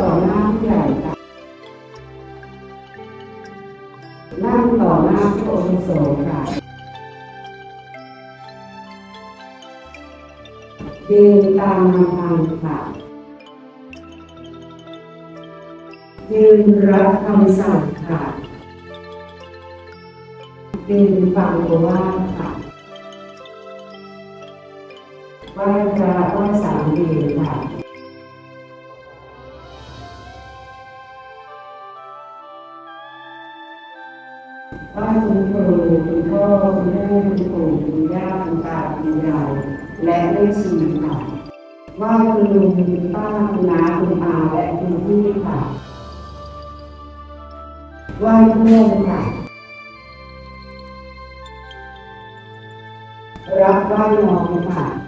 ต่อหน้าผู้ใหญ่ค่ะนั่งต่อหน้าผู้อาวุโสค่ะยืนตามลำพังค่ะยืนรับคำสั่งค่ะยืนฟังโอวาทค่ะไหว้พระไหว้สา ไหว้คุณครูคุณพ่อคุณแม่คุณปู่คุณย่าคุณตาคุณยายและแม่ชีค่ะไหว้คุณลุงคุณป้าคุณน้าคุณอาและคุณพี่ค่ะไหว้เพื่อนค่ะรับไหว้น้องค่ะ